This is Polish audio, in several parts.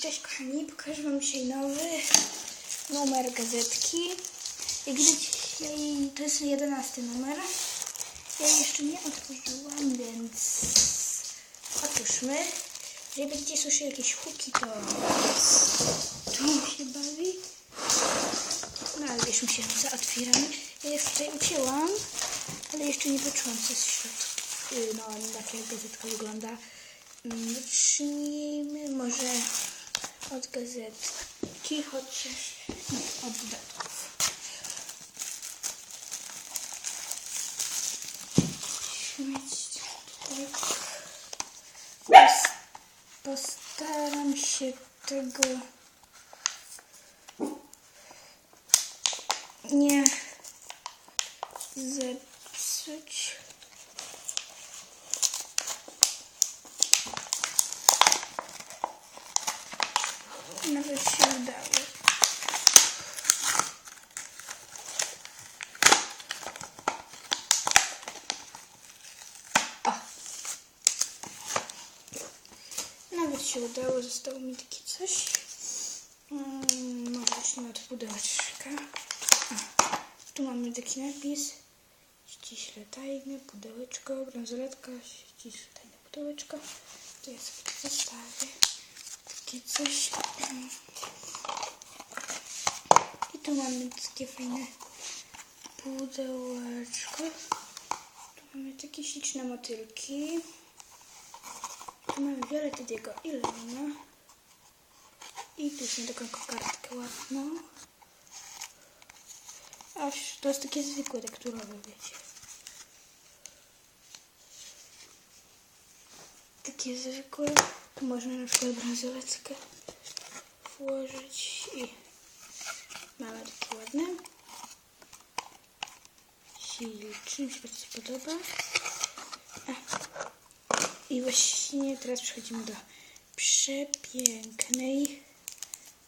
Cześć kochani, pokażę wam dzisiaj nowy numer gazetki. Jak widać, jej, to jest jedenasty numer. Ja jeszcze nie otworzyłam, więc otwórzmy. Jeżeli będziecie słyszeli jakieś huki, to tu się bawi. No ale mi się otwieramy. Ja już tutaj ucięłam, ale jeszcze nie poczułam co jest w środku. No, jak jak gazetka wygląda. Zacznijmy może od gazetki, chociaż nie, od dodatków. Pos- Postaram się tego nie zepsuć. Nawet się udało. O! Nawet się udało, zostało mi takie coś. Mm, może zacznę od pudełeczka. Tu mamy taki napis. Ściśle tajne pudełeczko, bransoletka, ściśle tajne pudełeczko. To ja sobie zostawię. Takie coś. I tu mamy takie fajne pudełeczko. Tu mamy takie śliczne motylki. Mamy Violettiego i Lemona. I tu są taką kokardkę ładną. Aż to jest takie zwykłe tekturowe, wiecie. Takie zwykłe. Tu można na przykład bransoletkę włożyć i mamy takie ładne. Śliczny, mi się bardzo podoba. I właśnie teraz przechodzimy do przepięknej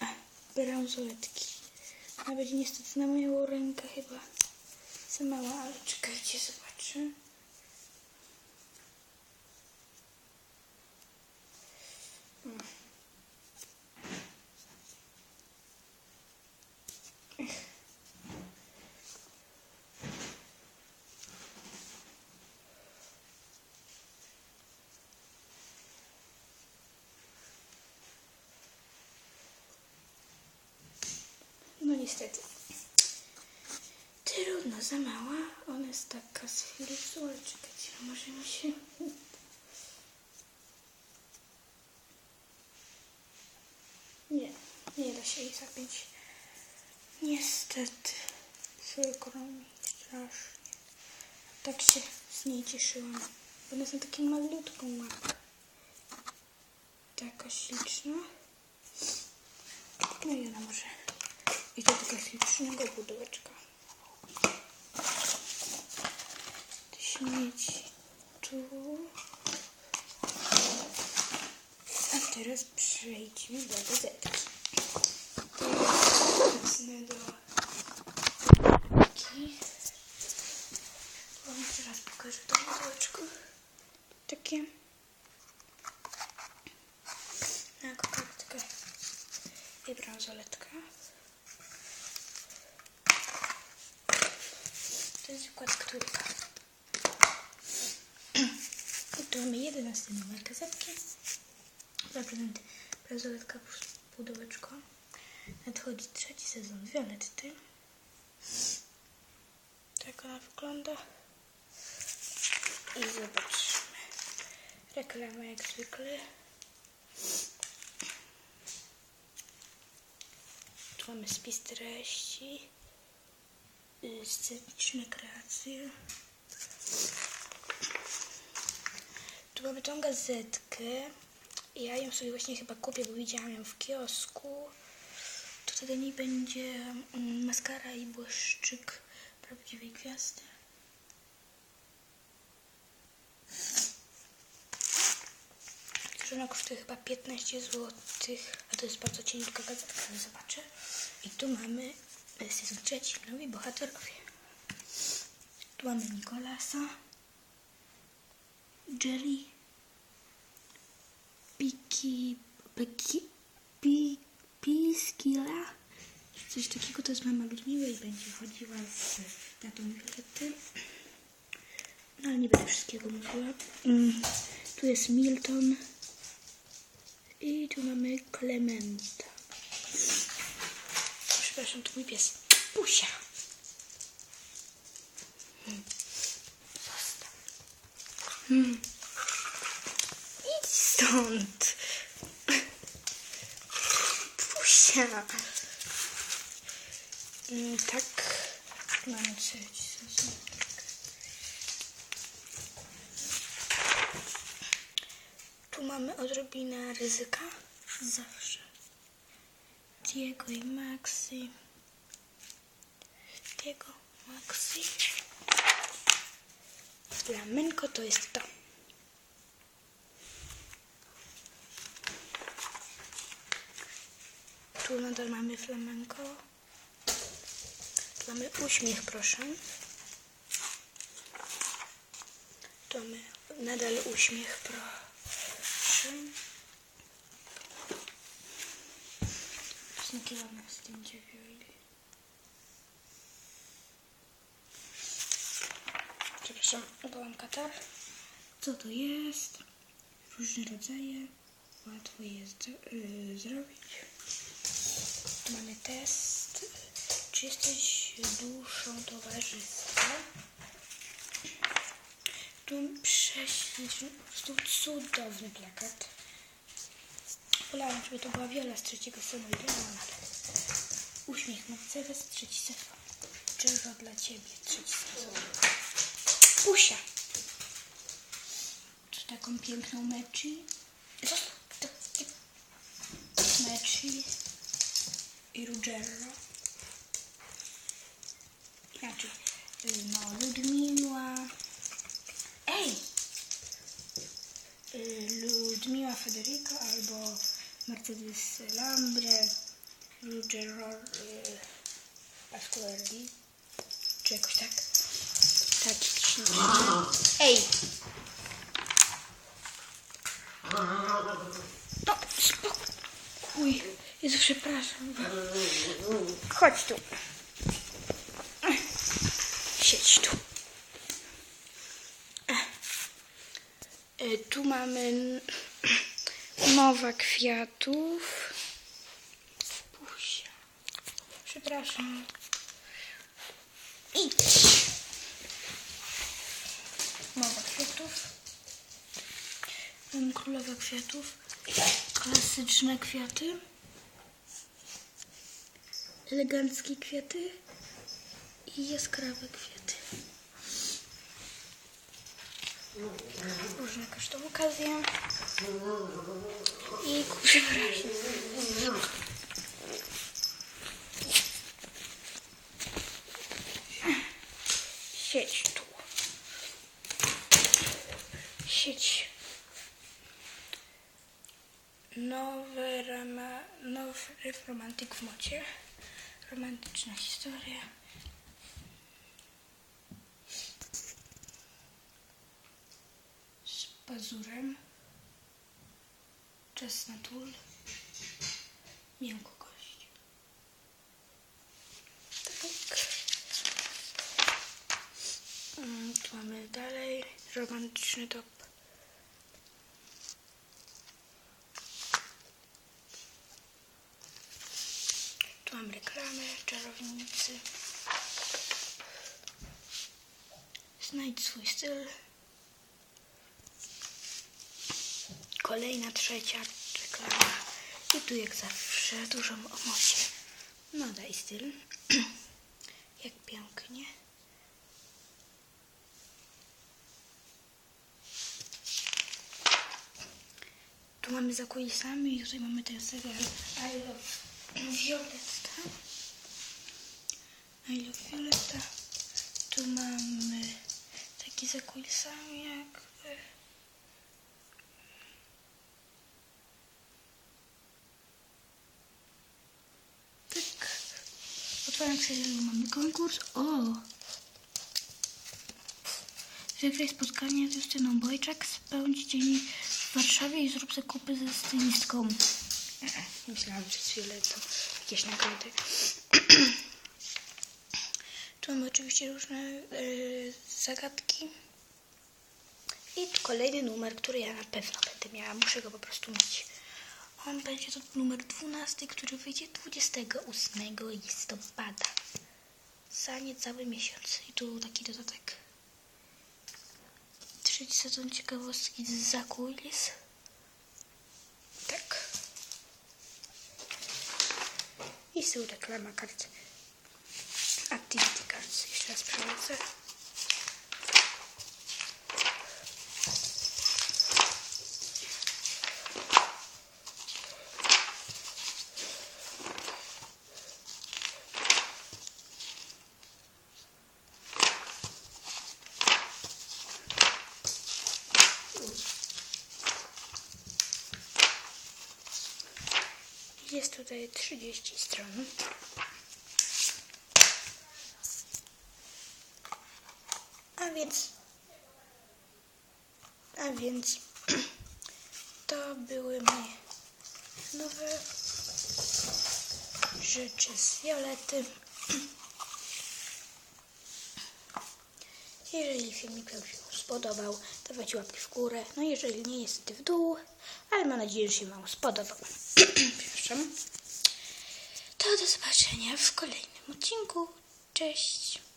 a, bransoletki. Niestety na moją rękę chyba za mała, ale czekajcie, zobaczę. Niestety. Trudno, za mała. Ona jest taka z Philipsu, ale czekajcie, może mi się... Nie, nie da się jej zapiąć. Niestety. Przykro mi strasznie. Tak się z niej cieszyłam. Ona jest na taką malutką łapkę. Taka śliczna. No i ona może i do takiego ślicznego pudełeczka. Te śmieci tu. A teraz przejdźmy do gazetki. Wezmę do gazetki. Wam teraz pokażę to pudełeczko. Takie na kokardkę i bransoletka. To jest zakład którka. I tu mamy 11 numer gazetki. Zaprezent bransoletka plus pudełeczko. Nadchodzi trzeci sezon Violetty. Tak ona wygląda. I zobaczymy. Reklama jak zwykle. Tu mamy spis treści, y, sceniczne kreacje. Tu mamy tą gazetkę. Ja ją sobie właśnie chyba kupię, bo widziałam ją w kiosku. Tutaj do niej będzie mm, maskara i błyszczyk prawdziwej gwiazdy. ona kosztuje chyba 15 zł, a to jest bardzo cieniutka gazetka, ale zobaczę. I tu mamy sezon trzeci, nowi bohaterowie. Tu mamy Nikolasa, Jerry, Piki, Piki, pi, Piskila. Coś takiego to jest mama Ludmiła i będzie chodziła z tatą Violety. No ale nie będę wszystkiego mówiła. Mm, tu jest Milton. I tu mamy Klementa. Przepraszam, to mój pies. Pusia. Hmm. Hmm. Idź stąd. Pusia. Mm, tak. Tu mamy odrobinę ryzyka. Zawsze. Diego i Maxi. Diego, Maxi. Flamenko to jest to. Tu nadal mamy flamenko. Tu mamy uśmiech, proszę. Tu mamy nadal uśmiech, proszę. Zniknęła na zdjęcie Violi. Przepraszam, byłam katar. Co to jest? Różne rodzaje. Łatwo jest y, zrobić. Tu mamy test. Czy jesteś duszą towarzystwa? Tu prześliczny, cudowny plakat. Wolałam, żeby to była Wiola z trzeciego sezonu i ale uśmiech Mercedes, trzeci sezon. Czego dla ciebie, trzeci sezon. Pusia! Czy taką piękną meczy? Meczy i Ruggiero. Inaczej, y, no, Ludmiła. Ej! Y, Ludmiła Federico albo Mercedes Lambre, Ruggiero y, Pasquarelli, czy jakoś tak. Śliczny. Ej! No, spokój. Jezu, przepraszam. Chodź tu. Siedź tu. E, Tu mamy mowa kwiatów. Pusia. Przepraszam. Idź. Mowa kwiatów. Królowa kwiatów. Klasyczne kwiaty. Eleganckie kwiaty. I jaskrawe kwiaty. Różne kosztą okazję. I przepraszam. Siedź tu. Siedź. Nowy, rama, nowy romantyk w mocie. Romantyczna historia. Z pazurem. Czas na tul. Miękkość. Tak. Mm, Tu mamy dalej romantyczny top. Tu mam reklamę, czarownicy. Znajdź swój styl. Kolejna trzecia reklama. I tu jak zawsze dużo o mocie. No daj styl. jak pięknie. Tu mamy za kulisami i tutaj mamy ten serial I Love Violetta. I Love Violetta. Tu mamy taki za kulisami jakby. Tak. Otwieram serialu mamy konkurs. O! Wygraj spotkanie z Justyną Bojczak, spędź dzień w Warszawie i zrób zakupy ze stylistką. Myślałam przez chwilę to jakieś nagrody. tu mamy oczywiście różne y, zagadki. I kolejny numer, który ja na pewno będę miała. Muszę go po prostu mieć. On będzie to numer 12, który wyjdzie 28 listopada. Za niecały miesiąc. I tu taki dodatek. Trzeci sezon ciekawostki z zakulis. Tak. I są reklama kart. Activity cards. Jeszcze raz przelecę. Jest tutaj 30 stron. A więc. A więc. To były moje nowe rzeczy z Violety. Jeżeli filmik Wam się spodobał, dawajcie łapki w górę. No jeżeli nie, jest w dół, ale mam nadzieję, że się Wam spodobał. To do zobaczenia w kolejnym odcinku. Cześć!